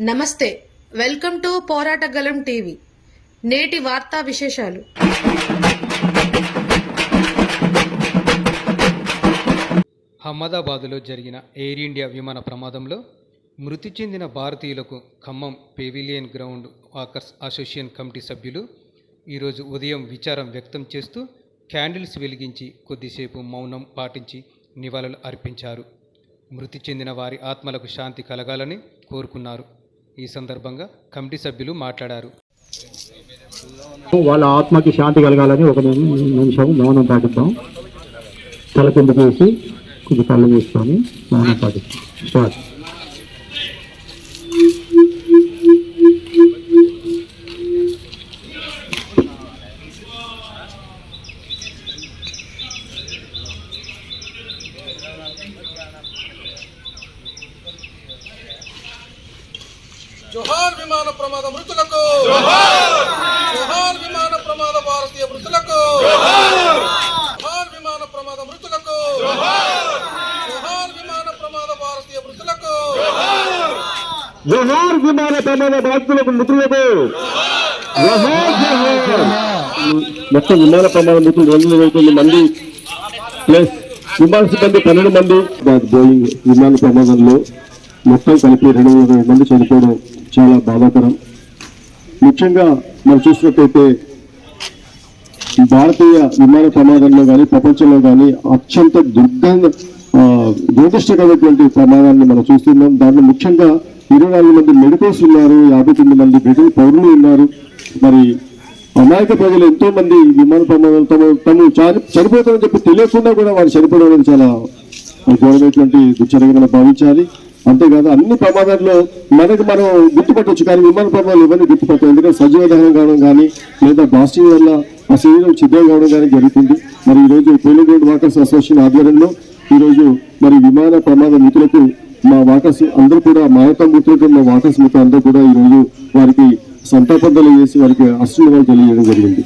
నమస్తే welcome to పోరాటగలం TV. నేటి వార్తా విశేషాలు. అహ్మదాబాదులో జరిగిన ఎయిర్ ఇండియా విమాన ప్రమాదంలో మృతి చెందిన భారతీయులకు Khammam pavilion ground walkers association committee సభ్యులు ఈరోజు ఉదయం విచారం వ్యక్తం చేస్తూ క్యాండిల్స్ వెలిగించి కొద్దిసేపు మౌనం పాటించి నివాళులు అర్పించారు. మృతి చెందిన వారి ఆత్మలకు శాంతి కలగాలని కోరుకున్నారు. ఈ సందర్భంగా కమిటీ సభ్యులు మాట్లాడారు. వాళ్ళ ఆత్మకి శాంతి కలగాలని ఒక నిమిషం మౌనం పాటిద్దాం. తల కింద చేసి కొంచెం కళ్ళు మూసుకొని మౌనం పాటిస్తాం స్టార్ట్. జోహార్ విమాన ప్రమాద మృతులకు. జోహార్ విమాన ప్రమాద భారతీయ మృతులకు. జోహార్ విమాన ప్రమాద మృతులకు. జోహార్ విమాన ప్రమాద భారతీయ మృతులకు. జోహార్ విమాన ప్రమాద బాధితులకు మృతులకు. మొత్తం విమాన ప్రమాద మృతులు రెండు వేల తొమ్మిది మంది ప్లస్ విమాన సిబ్బంది పన్నెండు మంది. బోయింగ్ విమాన ప్రమాదంలో మొత్తం కలిపి రెండు వందల మంది చనిపోవడం చాలా బాధాకరం ముఖ్యంగా మనం చూసినట్టయితే భారతీయ విమాన ప్రమాదంలో కానీ ప్రపంచంలో కానీ అత్యంత దుర్గంధ దురదృష్టకరమైనటువంటి ప్రమాదాన్ని మనం చూస్తున్నాం. దాంట్లో ముఖ్యంగా ఇరవై నాలుగు మంది మెడికల్స్ ఉన్నారు యాభై తొమ్మిది మంది బ్రిటన్ పౌరులు ఉన్నారు. మరి అమాయక ప్రజలు ఎంతో మంది విమాన ప్రమాదాలు తమ తమ చని- చనిపోతామని చెప్పి తెలియకుండా కూడా వారు చనిపోవడం అనేది చాలా ఘోరమైనటువంటి దుశ్చర్యగా మనం భావించాలి. అంతేకాదు అన్ని ప్రమాదాల్లో మనకి మనం గుర్తుపట్టవచ్చు కానీ విమాన ప్రమాదాలు ఇవన్నీ గుర్తుపట్టాం ఎందుకంటే సజీవ దహనం కావడం కానీ లేదా బ్లాస్టింగ్ వల్ల ఆ శరీరం చిద్రం కావడం కానీ జరుగుతుంది. మరి ఈ రోజు పోలింగ్ వాకర్స్ అసోసియేషన్ ఆధ్వర్యంలో ఈరోజు మరి విమాన ప్రమాద మృతులకు మా వాకర్స్ అందరూ కూడా మా యొక్క మృతులకు మా వాకర్స్ మిత్రులు అందరూ కూడా ఈ రోజు వారికి సంతాపద్దలు చేసి వారికి అశ్రులు తెలియజేయడం జరిగింది.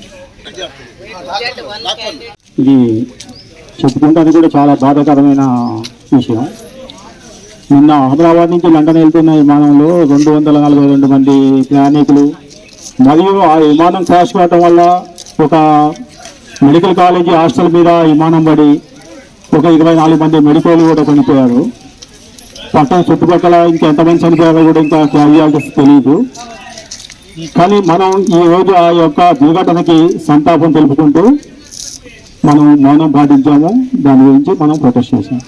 ఇది చెప్పుకుంటానికి కూడా చాలా బాధాకరమైన విషయం. నిన్న హైదరాబాద్ నుంచి లండన్ వెళ్తున్న విమానంలో రెండు వందల నలభై రెండు మంది ప్రయాణికులు మరియు ఆ విమానం క్రాష్ కావటం వల్ల ఒక మెడికల్ కాలేజీ హాస్టల్ మీద విమానం పడి ఒక ఇరవై నాలుగు మంది మెడికల్ కూడా చనిపోయారు పట్టణం చుట్టుపక్కల ఇంకెంతమంది చనిపోయారో కూడా ఇంకా క్లారిటీ తెలియదు కానీ మనం ఈ రోజు ఆ యొక్క దుర్ఘటనకి సంతాపం తెలుపుకుంటూ మనం మౌనం పాటించాము. దాని గురించి మనం ప్రొటెస్ట్ చేసాము